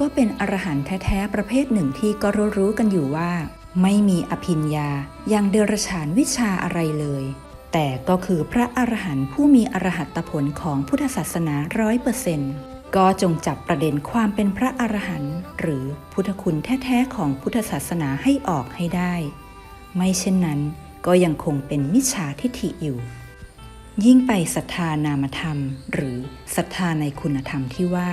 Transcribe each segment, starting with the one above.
ก็เป็นอรหันต์แท้ๆประเภทหนึ่งที่ก็รู้ๆกันอยู่ว่า ไม่มีอภิญญาอยังเดรฉานวิชาอะไรเลย แต่ก็คือพระอรหันต์ผู้มีอรหัตผลของพุทธศาสนาร้อยเปอร์เซนต์ก็จงจับประเด็นความเป็นพระอรหันต์หรือพุทธคุณแท้ๆของพุทธศาสนาให้ออกให้ได้ ไม่เช่นนั้นก็ยังคงเป็นมิจฉาทิฐิอยู่ ยิ่งไปศรัทธานามธรรม หรือศรัทธาในคุณธรรมที่ว่า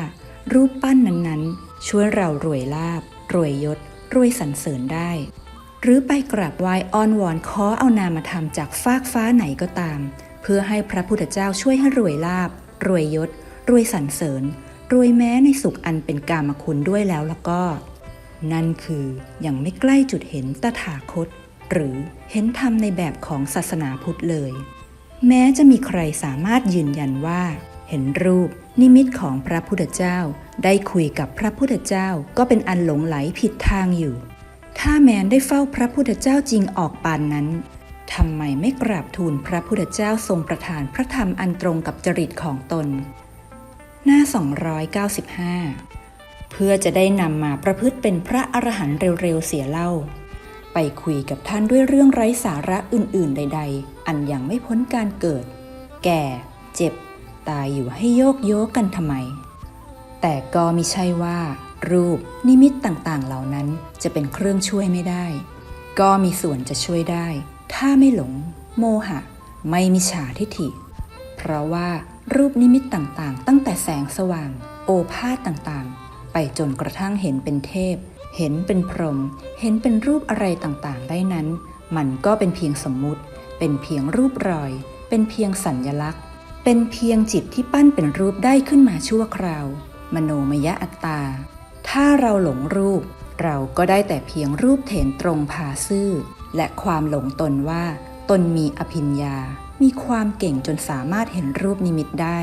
รูปปั้นนั้นๆ ช่วยเรารวยลาบ รวยยศ รวยสรรเสริญได้ หรือไปกราบไหว้อ้อนวอนขอเอานามธรรมจากฟากฟ้าไหนก็ตาม เพื่อให้พระพุทธเจ้าช่วยให้รวยลาบ รวยยศ รวยสรรเสริญ รวยแม้ในสุขอันเป็นกามคุณด้วยแล้วแล้วก็ นั่นคือยังไม่ใกล้จุดเห็นตถาคต หรือเห็นธรรมในแบบของศาสนาพุทธเลย แม้จะมีใครสามารถยืนยันว่า เห็นรูป นิมิตของพระพุทธเจ้า ได้คุยกับพระพุทธเจ้าก็เป็นอันหลงไหลผิดทางอยู่ ถ้าแมนได้เฝ้าพระพุทธเจ้าจริงออกปานนั้นทำไมไม่กราบทูลพระพุทธเจ้าทรงประทานพระธรรมอันตรงกับจริตของตน หน้า 295 เพื่อจะได้นำมาประพฤติเป็นพระอรหันต์เร็วๆเสียเล่า ไปคุยกับท่านด้วยเรื่องไร้สาระอื่นๆใด ๆ อันยังไม่พ้นการเกิด แก่ เจ็บ ตายอยู่ให้โยกโยกกันทำไม แต่ก็มิใช่ว่า รูปนิมิตต่างๆ เหล่านั้นจะเป็นเครื่องช่วยไม่ได้ ก็มีส่วนจะช่วยได้ ถ้าไม่หลง โมหะ ไม่มิฉาทิฐิ เพราะว่ารูปนิมิตต่างๆ ตั้งแต่แสงสว่าง โอภาษต่างๆ ไปจนกระทั่งเห็นเป็นเทพ เห็นเป็นพรหมเห็นเป็นรูปอะไรต่างๆ ได้นั้น มันก็เป็นเพียงสมมุติ เป็นเพียงรูปรอย เป็นเพียงสัญญลักษณ์ เป็นเพียงจิตที่ปั้นเป็นรูปได้ขึ้นมาชั่วคราว มโนมยอัตตา ถ้าเราหลงรูป เราก็ได้แต่เพียงรูปเถนตรงผาซื่อ และความหลงตนว่า ตนมีอภิญญา มีความเก่งจนสามารถเห็นรูปนิมิตได้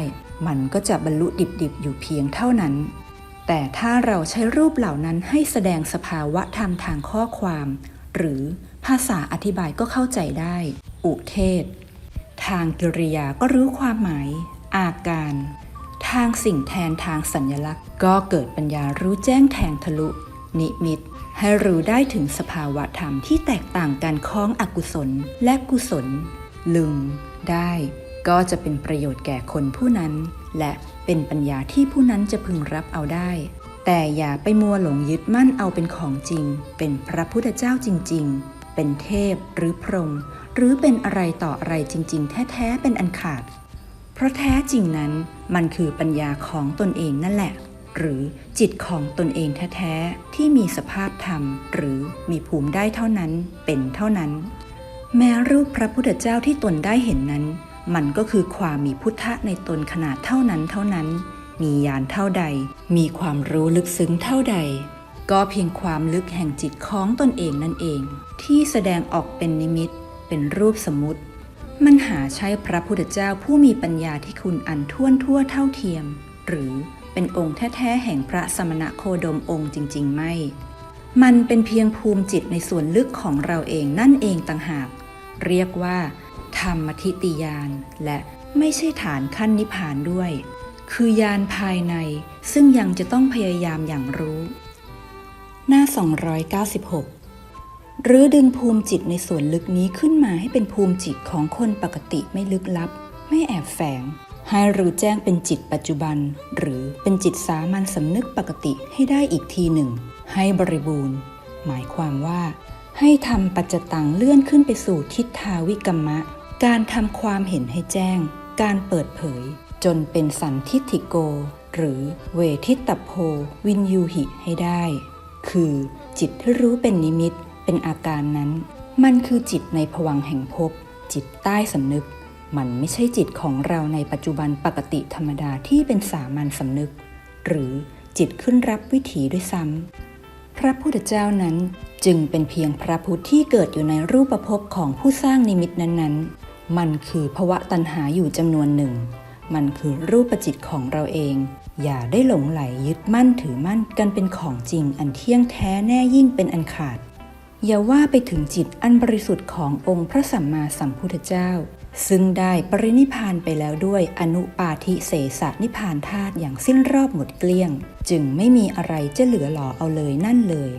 มันก็จะบรรลุดิบๆอยู่เพียงเท่านั้น แต่ถ้าเราใช้รูปเหล่านั้นให้แสดงสภาวะธรรมทางข้อความ หรือภาษาอธิบายก็เข้าใจได้ อุเทศ ทางกิริยาก็รู้ความหมาย อาการ ทางสิ่งแทนทางสัญญลักษณ์ ก็เกิดปัญญารู้แจ้งแทงทะลุ นิมิต ให้รู้ได้ถึงสภาวะธรรมที่แตกต่างกันของอกุศลและกุศลลืมได้ ก็จะเป็นประโยชน์แก่คนผู้นั้น และเป็นปัญญาที่ผู้นั้นจะพึงรับเอาได้ แต่อย่าไปมัวหลงยึดมั่นเอาเป็นของจริง เป็นพระพุทธเจ้าจริง ๆ เป็นเทพหรือพรหม หรือเป็นอะไรต่ออะไรจริง ๆ แท้ ๆ เป็นอันขาด เพราะแท้จริงนั้นมันคือปัญญาของตนเองนั่นแหละ หรือจิตของตนเองแท้ ๆ ที่มีสภาพธรรม หรือมีภูมิได้เท่านั้นเป็นเท่านั้น แม้รูปพระพุทธเจ้าที่ตนได้เห็นนั้น มันก็คือความมีพุทธะในตนขนาดเท่านั้นเท่านั้น มีญาณเท่าใด มีความรู้ลึกซึ้งเท่าใดก็เพียงความลึกแห่งจิตของตนเองนั่นเอง ที่แสดงออกเป็นนิมิต เป็นรูปสมมุติ มันหาใช่พระพุทธเจ้าผู้มีปัญญาที่คุณอันท่วนทั่วเท่าเทียม หรือเป็นองค์แท้ๆแห่งพระสมณะโคดมองค์จริง ๆ ไม่ มันเป็นเพียงภูมิจิตในส่วนลึกของเราเองนั่นเองต่างหาก เรียกว่า ธรรมทิติยานและไม่ใช่ฐานขั้นนิพพานด้วย คือยานภายในซึ่งยังจะต้องพยายามอย่างรู้ หน้า 296 หรือดึงภูมิจิตในส่วนลึกนี้ขึ้นมาให้เป็นภูมิจิตของคนปกติไม่ลึกลับ ไม่แอบแฝง ให้รู้แจ้งเป็นจิตปัจจุบัน หรือเป็นจิตสามัญสำนึกปกติให้ได้อีกทีหนึ่ง ให้บริบูรณ์ หมายความว่า ให้ทำปัจจตังเลื่อนขึ้นไปสู่ทิฏฐาวิกัมมะ การทำความเห็นให้แจ้ง การเปิดเผย จนเป็นสันทิฏฐิโก หรือเวทิตโพวินยูหิให้ได้ คือจิตที่รู้เป็นนิมิต เป็นอาการนั้น มันคือจิตในผวังแห่งภพจิตใต้สำนึก มันไม่ใช่จิตของเราในปัจจุบันปกติธรรมดาที่เป็นสามัญสำนึก หรือจิตขึ้นรับวิถีด้วยซ้ำ พระพุทธเจ้านั้นจึงเป็นเพียงพระพุทธที่เกิดอยู่ในรูปภพของผู้สร้างนิมิตนั้นๆ มันคือภวะตัณหาอยู่จำนวนหนึ่ง มันคือรูปจิตของเราเอง อย่าได้หลงไหลยึดมั่นถือมั่นกันเป็นของจริงอันเที่ยงแท้แน่ยิ่งเป็นอันขาด อย่าว่าไปถึงจิตอันบริสุทธิ์ขององค์พระสัมมาสัมพุทธเจ้า ซึ่งได้ปรินิพานไปแล้วด้วยอนุปาทิเสสนิพานธาตุอย่างสิ้นรอบหมดเกลี้ยง จึงไม่มีอะไรจะเหลือหล่อเอาเลยนั่นเลย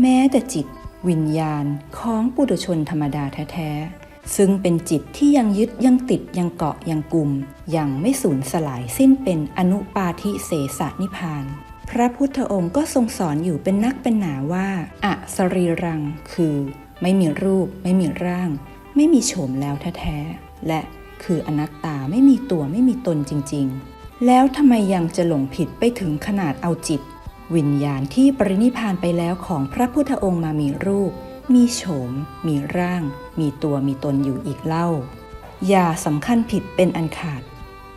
แม้แต่จิต วิญญาณของปุถุชนธรรมดาแท้ๆซึ่งเป็นจิตที่ยังยึดยังติดยังเกาะยังกลุ่มยังไม่สูญสลายสิ้นเป็นอนุปาทิเสสนิพาน พระพุทธองค์ก็ทรงสอนอยู่เป็นนักเป็นหนาว่าอสรีรัง คือ ไม่มีรูป ไม่มีร่าง ไม่มีโฉมแล้วแท้ๆและคืออนัตตาไม่มีตัวไม่มีตนจริง ๆ แล้วทำไมยังจะหลงผิดไปถึงขนาดเอาจิต วิญญาณที่ปรินิพพานไปแล้วของพระพุทธองค์มามีรูป มีโฉม มีร่าง มีตัวมีตนอยู่อีกเล่า อย่าสำคัญผิดเป็นอันขาด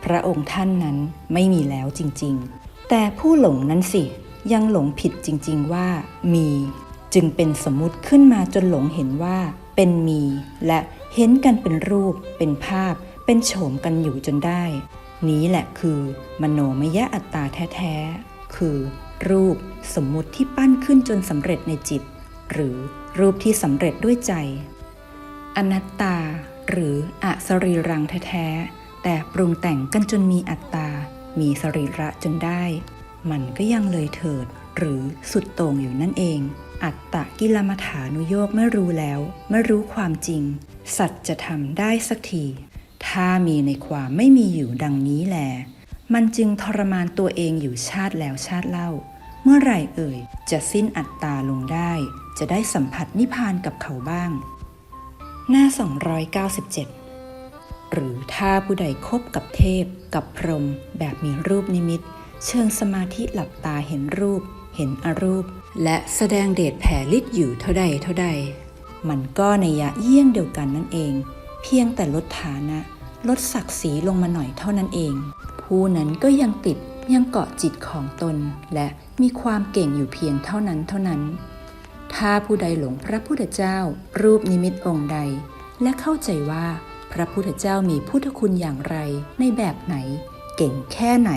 พระองค์ท่านนั้นไม่มีแล้วจริง ๆ แต่ผู้หลงนั้นสิยังหลงผิดจริง ๆว่ามีจึงเป็นสมมุติขึ้นมาจนหลงเห็นว่าเป็นมี และเห็นกันเป็นรูป เป็นภาพ เป็นโฉมกันอยู่จนได้ นี้แหละคือ มโนมยะอัตตาแท้ๆ คือ รูปสมมุติที่ปั้นขึ้นจนสำเร็จในจิต หรือรูปที่สำเร็จด้วยใจ อนัตตา หรืออสรีรังแท้ๆ แต่ปรุงแต่งกันจนมีอัตตา มีสรีระจนได้ มันก็ยังเลยเถิด หรือสุดโต่งอยู่นั่นเอง อัตตะกิลมัฐานุโยกไม่รู้แล้วไม่รู้ความจริง สัตว์จะทำได้สักที ถ้ามีในความไม่มีอยู่ดังนี้แลมันจึงทรมานตัวเองอยู่ชาติแล้วชาติเล่า เมื่อไหร่เอ่ย จะสิ้นอัตตาลงได้ จะได้สัมผัสนิพพานกับเขาบ้าง หน้า 297 หรือถ้าผู้ใดคบกับเทพ กับพรมแบบมีรูปนิมิต เชิงสมาธิหลับตาเห็นรูป เห็นอรูป และแสดงเดชแผ่ฤทธิ์อยู่เท่าใดเท่าใด มันก็ในยะเยี่ยงเดียวกันนั่นเอง เพียงแต่ลดฐานะ ลดศักดิ์ศรีลงมาหน่อยเท่านั้นเอง ผู้นั้นก็ยังติดยังเกาะจิตของตน และมีความเก่งอยู่เพียงเท่านั้นเท่านั้น ถ้าผู้ใดหลงพระพุทธเจ้า รูปนิมิตองค์ใด และเข้าใจว่า พระพุทธเจ้ามีพุทธคุณอย่างไรในแบบไหน เก่งแค่ไหน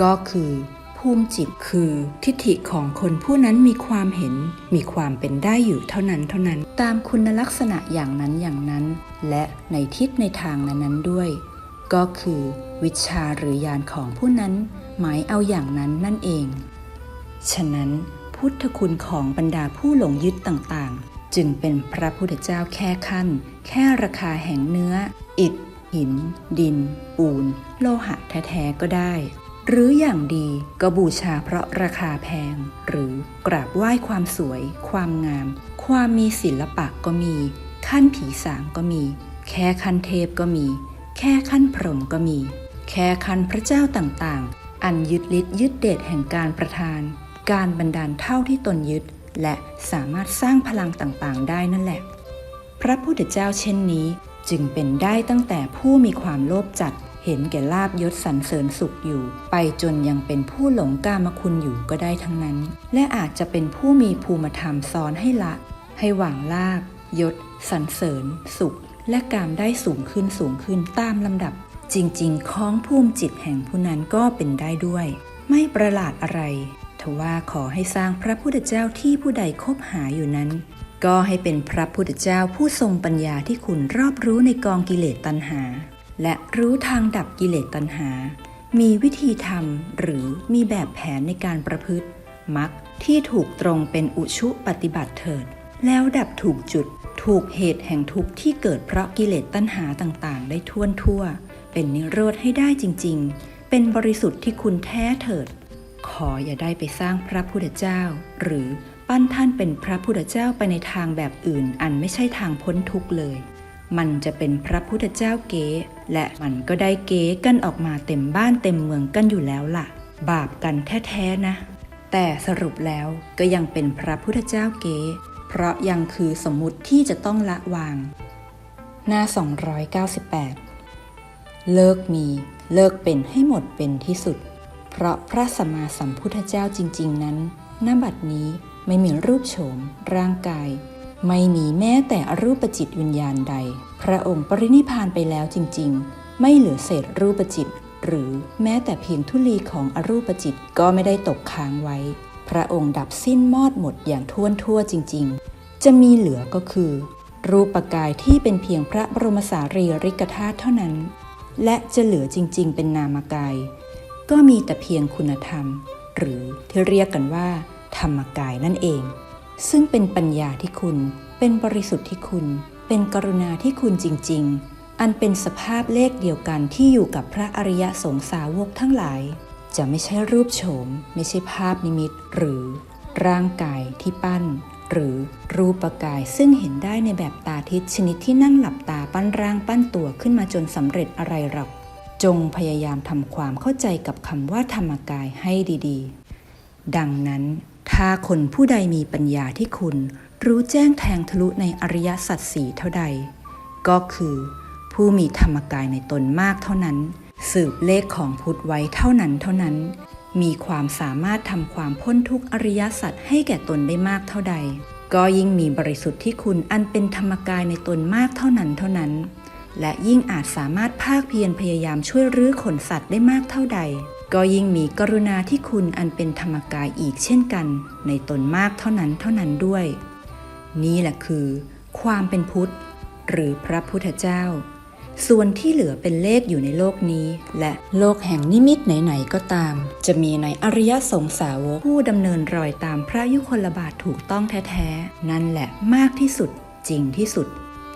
ก็คือภูมิจิตคือทิฏฐิของคนผู้นั้นมีความเห็น มีความเป็นได้อยู่เท่านั้นเท่านั้น ตามคุณลักษณะอย่างนั้นอย่างนั้น และในทิศในทางนั้นๆด้วย ก็คือวิชาหรือญาณของผู้นั้น หมายเอาอย่างนั้นนั่นเอง ฉะนั้นพุทธคุณของบรรดาผู้หลงยึดต่างๆ จึงเป็นพระพุทธเจ้าแค่ขั้น แค่ราคาแห่งเนื้อ อิฐ หิน ดิน ปูน โลหะแท้ๆก็ได้ หรืออย่างดีก็บูชาเพราะราคาแพง หรือกราบไหว้ความสวย ความงาม ความมีศิลปะก็มี ขั้นผีสางก็มี แค่ขั้นเทพก็มี แค่ขั้นพรหมก็มี แค่ขั้นพระเจ้าต่างๆ อันยึดฤทธิ์ยึดเดชแห่งการประทาน การบันดาลเท่าที่ตนยึด และสามารถสร้างพลังต่างๆ ได้นั่นแหละ พระพุทธเจ้าเช่นนี้จึงเป็นได้ตั้งแต่ผู้มีความโลภจัดเห็นแก่ลาบยศสรรเสริญสุขอยู่ ไปจนยังเป็นผู้หลงกามคุณอยู่ก็ได้ทั้งนั้น และอาจจะเป็นผู้มีภูมิธรรมซ้อนให้ละ ให้หวังลาบยศสรรเสริญ สุข และกามได้สูงขึ้นสูงขึ้นตามลำดับ จริงๆของภูมิจิตแห่งผู้นั้นก็เป็นได้ด้วย ไม่ประหลาดอะไร ทว่าขอให้สร้างพระพุทธเจ้าที่ผู้ใดคบหาอยู่นั้น ก็ให้เป็นพระพุทธเจ้าผู้ทรงปัญญาที่คุณรอบรู้ในกองกิเลสตัณหา และรู้ทางดับกิเลสตัณหา มีวิธีทำหรือมีแบบแผนในการประพฤติมักที่ถูกตรงเป็นอุชุปฏิบัติเถิด แล้วดับถูกจุดถูกเหตุแห่งทุกข์ที่เกิดเพราะกิเลสตัณหาต่างๆ ได้ท่วนทั่ว เป็นนิโรธให้ได้จริง ๆ เป็นบริสุทธิ์ที่คุณแท้เถิด ออย่าได้ไปสร้างพระพุทธเจ้า หรือปั้นท่านเป็นพระพุทธเจ้าไปในทางแบบอื่น อันไม่ใช่ทางพ้นทุกข์เลย มันจะเป็นพระพุทธเจ้าเก๋และมันก็ได้เก๋กันออกมาเต็มบ้านเต็มเมืองกันอยู่แล้วล่ะ บาปกันแท้ๆนะ แต่สรุปแล้วก็ยังเป็นพระพุทธเจ้าเก๋เพราะยังคือสมมุติที่จะต้องละวาง หน้า 298 เลิกมี เลิกเป็นให้หมดเป็นที่สุด เพราะพระสัมมาสัมพุทธเจ้าจริง ๆ นั้นณบัดนี้ไม่มีรูปโฉม ร่างกาย ไม่มีแม้แต่อรูปจิตวิญญาณใด พระองค์ปรินิพพานไปแล้วจริง ๆ ไม่เหลือเศษรูปจิต หรือแม้แต่เพียงทุลีของอรูปจิตก็ไม่ได้ตกค้างไว้ พระองค์ดับสิ้นมอดหมดอย่างท่วนทั่วจริง ๆ จะมีเหลือก็คือ รูปกายที่เป็นเพียงพระบรมสารีริกธาตุเท่านั้น และจะเหลือจริง ๆ เป็นนามกาย ก็มีแต่เพียงคุณธรรม หรือที่เรียกกันว่า ธรรมกายนั่นเอง ซึ่งเป็นปัญญาที่คุณ เป็นบริสุทธิ์ที่คุณ เป็นกรุณาที่คุณจริง ๆ อันเป็นสภาพเลขเดียวกันที่อยู่กับพระอริยสงสาวกทั้งหลาย จะไม่ใช่รูปโฉม ไม่ใช่ภาพนิมิต หรือ ร่างกายที่ปั้น หรือรูปกายซึ่งเห็นได้ในแบบตาทิพย์ชนิดที่นั่งหลับตาปั้นร่างปั้นตัวขึ้นมาจนสำเร็จอะไรหรอก จงพยายามทำความเข้าใจกับคำว่าธรรมกายให้ดีๆ ดังนั้น ถ้าคนผู้ใดมีปัญญาที่คุณ รู้แจ้งแทงทะลุในอริยสัจสี่เท่าใด ก็คือ ผู้มีธรรมกายในตนมากเท่านั้น สืบเลขของพุทธไว้เท่านั้นเท่านั้น มีความสามารถทำความพ้นทุกอริยสัจให้แก่ตนได้มากเท่าใด ก็ยิ่งมีบริสุทธิ์ที่คุณอันเป็นธรรมกายในตนมากเท่านั้นเท่านั้น และยิ่งอาจสามารถภาคเพียรพยายามช่วยรื้อขนสัตว์ได้มากเท่าใด ก็ยิ่งมีกรุณาที่คุณอันเป็นธรรมกายอีกเช่นกัน ในตนมากเท่านั้นเท่านั้นด้วย นี่แหละคือ ความเป็นพุทธ หรือพระพุทธเจ้า ส่วนที่เหลือเป็นเลขอยู่ในโลกนี้ และโลกแห่งนิมิตไหนๆก็ตาม จะมีในอริยสงสาวกผู้ดำเนินรอยตามพระยุคลบาทถูกต้องแท้ๆนั่นแหละมากที่สุดจริงที่สุด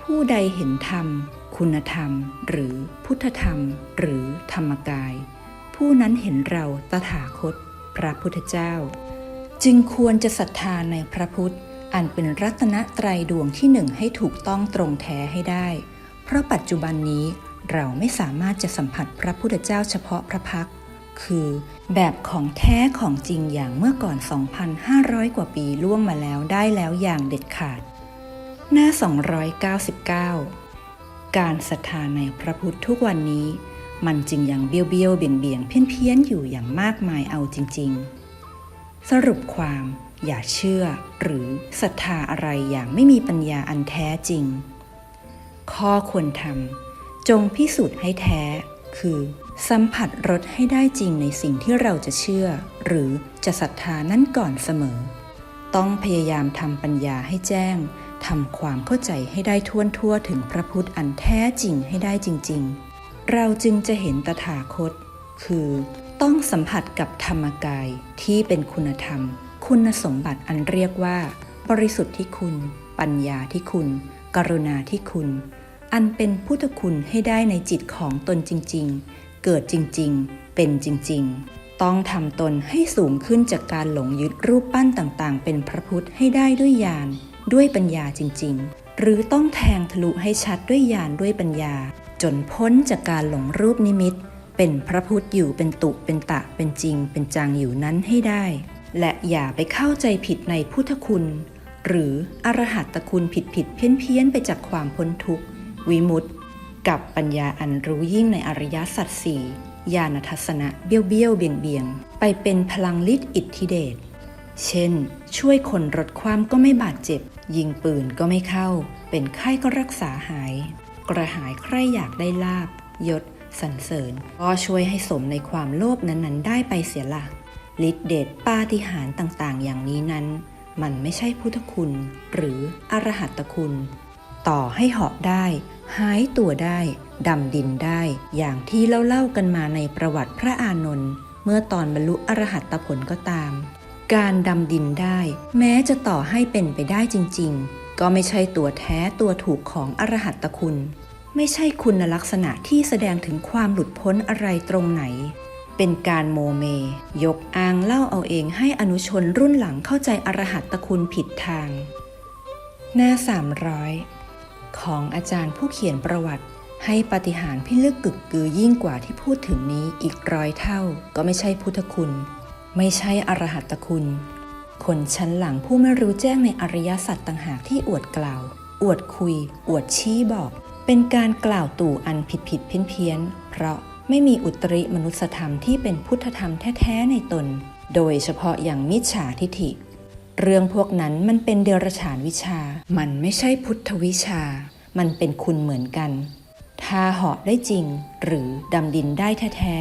ผู้ใดเห็นธรรม คุณธรรม หรือพุทธธรรม หรือธรรมกาย ผู้นั้นเห็นเราตถาคต พระพุทธเจ้า จึงควรจะศรัทธาในพระพุทธ อันเป็นรัตนตรัยดวงที่หนึ่งให้ถูกต้องตรงแท้ให้ได้ เพราะปัจจุบันนี้เราไม่สามารถจะสัมผัสพระพุทธเจ้าเฉพาะพระพักคือแบบของแท้ของจริงอย่างเมื่อก่อน 2,500 กว่าปีล่วงมาแล้วได้แล้วอย่างเด็ดขาด หน้า 299 การศรัทธาในพระพุทธทุกวันนี้ มันจึงยังเบี้ยวเบี้ยวเบี่ยงเบี่ยงเพี้ยนเพี้ยนอยู่อย่างมากมายเอาจริง ๆ สรุปความอย่าเชื่อหรือศรัทธาอะไรอย่างไม่มีปัญญาอันแท้จริง ข้อควรทำจงพิสูจน์ให้แท้ คือ สัมผัสรสให้ได้จริงในสิ่งที่เราจะเชื่อ หรือจะศรัทธานั้นก่อนเสมอ ต้องพยายามทำปัญญาให้แจ้ง ทำความเข้าใจให้ได้ท่วนทั่วถึงพระพุทธอันแท้จริงให้ได้จริง ๆ เราจึงจะเห็นตถาคต คือ ต้องสัมผัสกับธรรมกายที่เป็นคุณธรรม คุณสมบัติอันเรียกว่า บริสุทธิ์ที่คุณ ปัญญาที่คุณ กรุณาที่คุณ อันเป็นพุทธคุณให้ได้ในจิตของตนจริง ๆ เกิดจริง ๆ เป็นจริง ๆต้องทำตนให้สูงขึ้นจากการหลงยึดรูปปั้นต่างๆ เป็นพระพุทธให้ได้ด้วยญาณ ด้วยปัญญาจริง ๆ หรือต้องแทงทะลุให้ชัดด้วยญาณด้วยปัญญา จนพ้นจากการหลงรูปนิมิต เป็นพระพุทธอยู่เป็นตุเป็นตะเป็นจริง เป็นจังอยู่นั้นให้ได้ และอย่าไปเข้าใจผิดในพุทธคุณ หรืออรหัตตคุณผิดผิดเพี้ยนเพี้ยนไปจากความพ้นทุกข์วิมุตติกับปัญญาอันรู้ยิ่งในอริยสัจสี่ญาณทัศนะเบี้ยวเบี้ยวเบี่ยงเบียงไปเป็นพลังฤทธิ์อิทธิเดช เช่น ช่วยคนลดความก็ไม่บาดเจ็บ ยิงปืนก็ไม่เข้า เป็นไข้ก็รักษาหาย กระหายใครอยากได้ลาบ ยศสรรเสริญ ก็ช่วยให้สมในความโลภนั้นๆ ได้ไปเสียละฤทธิเดชปาฏิหาริย์ต่างๆ อย่างนี้นั้น มันไม่ใช่พุทธคุณ หรืออรหัตคุณ ต่อให้เหาะได้ หายตัวได้ ดำดินได้ อย่างที่เล่าๆกันมาในประวัติพระอานนท์เมื่อตอนบรรลุอรหัตผลก็ตาม การดำดินได้ แม้จะต่อให้เป็นไปได้จริง ๆ ก็ไม่ใช่ตัวแท้ตัวถูกของอรหัตตคุณ ไม่ใช่คุณลักษณะที่แสดงถึงความหลุดพ้นอะไรตรงไหน เป็นการโมเม ยกอ้างเล่าเอาเองให้อนุชนรุ่นหลังเข้าใจอรหัตตคุณผิดทาง หน้า 300 ของอาจารย์ผู้เขียนประวัติให้ปฏิหารพิลึกกึกกือยิ่งกว่าที่พูดถึงนี้อีกร้อยเท่า ก็ไม่ใช่พุทธคุณ ไม่ใช่อรหัตคุณ คนชั้นหลังผู้ไม่รู้แจ้งในอริยสัจต่างหากที่อวดกล่าว อวดคุย อวดชี้บอก เป็นการกล่าวตู่อันผิดผิดเพี้ยนเพี้ยน เพราะไม่มีอุตริมนุสธรรมที่เป็นพุทธธรรมแท้ๆในตน โดยเฉพาะอย่างมิจฉาทิฐิ เรื่องพวกนั้นมันเป็นเดรัจฉานวิชา มันไม่ใช่พุทธวิชา มันเป็นคุณเหมือนกัน ถ้าเหาะได้จริง หรือดำดินได้แท้